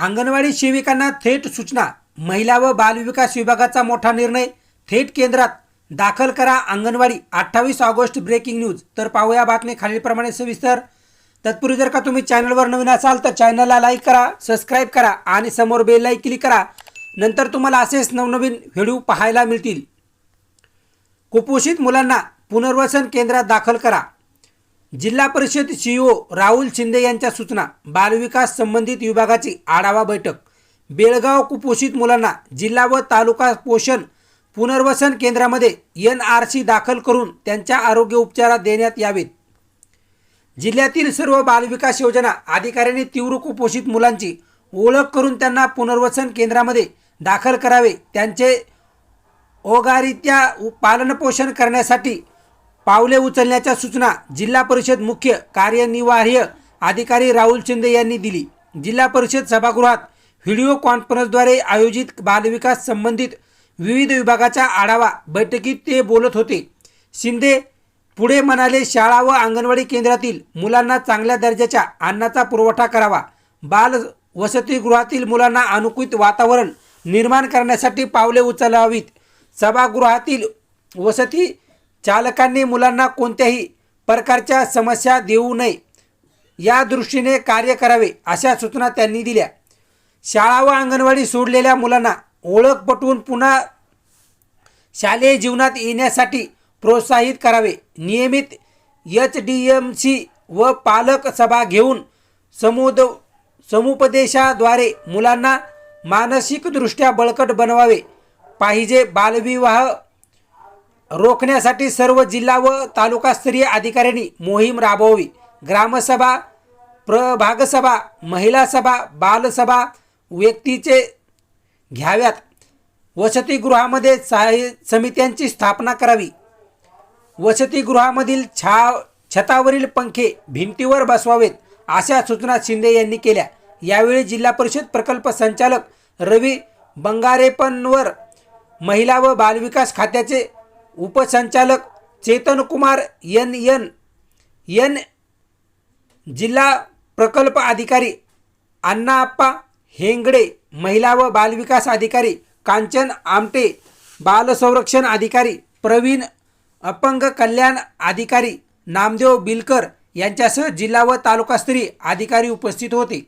अंगणवाडी सेविकांना थेट सूचना. महिला व बालविकास विभागाचा मोठा निर्णय. थेट केंद्रात दाखल करा अंगणवाडी. अठ्ठावीस ऑगस्ट ब्रेकिंग न्यूज. तर पाहूया बातमी खालीलप्रमाणे सविस्तर. तत्पूर्वी जर का तुम्ही चॅनलवर नवीन असाल तर चॅनलला लाईक करा सबस्क्राईब करा आणि समोर बेल लाईक क्लिक करा. नंतर तुम्हाला असेच नवनवीन व्हिडिओ पाहायला मिळतील. कुपोषित मुलांना पुनर्वसन केंद्रात दाखल करा. जिल्हा परिषद सीईओ राहुल शिंदे यांच्या सूचना बालविकास संबंधित विभागाची आढावा बैठक बेळगाव कुपोषित मुलांना जिल्हा व तालुका पोषण पुनर्वसन केंद्रामध्ये एन आर सी दाखल करून त्यांच्या आरोग्य उपचारात देण्यात यावेत. जिल्ह्यातील सर्व बालविकास योजना अधिकाऱ्यांनी तीव्र कुपोषित मुलांची ओळख करून त्यांना पुनर्वसन केंद्रामध्ये दाखल करावे त्यांचे ओगारित्या पालनपोषण करण्यासाठी पावले उचलण्याच्या सूचना जिल्हा परिषद मुख्य कार्यनिवार्य अधिकारी राहुल शिंदे यांनी दिली. जिल्हा परिषद सभागृहात व्हिडिओ कॉन्फरन्सद्वारे आयोजित बालविकास संबंधित विविध विभागाच्या आढावा बैठकीत ते बोलत होते. शिंदे पुढे म्हणाले शाळा व अंगणवाडी केंद्रातील मुलांना चांगल्या दर्जाच्या अन्नाचा पुरवठा करावा. बाल वसतिगृहातील मुलांना अनुकूलित वातावरण निर्माण करण्यासाठी पावले उचलावीत. सभागृहातील वसती चालकांनी मुलांना कोणत्याही प्रकारच्या समस्या देऊ नये. या दृष्टीने कार्य करावे अशा सूचना त्यांनी दिल्या. शाळा व अंगणवाडी सोडलेल्या मुलांना ओळख पटवून पुन्हा शालेय जीवनात येण्यासाठी प्रोत्साहित करावे. नियमित एच डी एम सी व पालक सभा घेऊन समुद समुपदेशाद्वारे मुलांना मानसिकदृष्ट्या बळकट बनवावे. पाहिजे बालविवाह रोखण्यासाठी सर्व जिल्हा व तालुकास्तरीय अधिकाऱ्यांनी मोहीम राबवावी. ग्रामसभा प्रभागसभा महिला सभा बालसभा व्यक्तीचे घ्याव्यात. वसतिगृहामध्ये साय समित्यांची स्थापना करावी. वसतिगृहामधील छा छतावरील पंखे भिंतीवर बसवावेत अशा सूचना शिंदे यांनी केल्या. यावेळी जिल्हा परिषद प्रकल्प संचालक रवी बंगारेपनवर महिला व बालविकास खात्याचे उपसंचालक Chetan Kumar N N N जिल्हा प्रकल्प अधिकारी अण्णाप्पा हेंगडे महिला व बालविकास अधिकारी कांचन आमटे बालसंरक्षण अधिकारी प्रवीण अपंग कल्याण अधिकारी नामदेव बिलकर यांच्यासह जिल्हा व तालुकास्तरीय अधिकारी उपस्थित होते.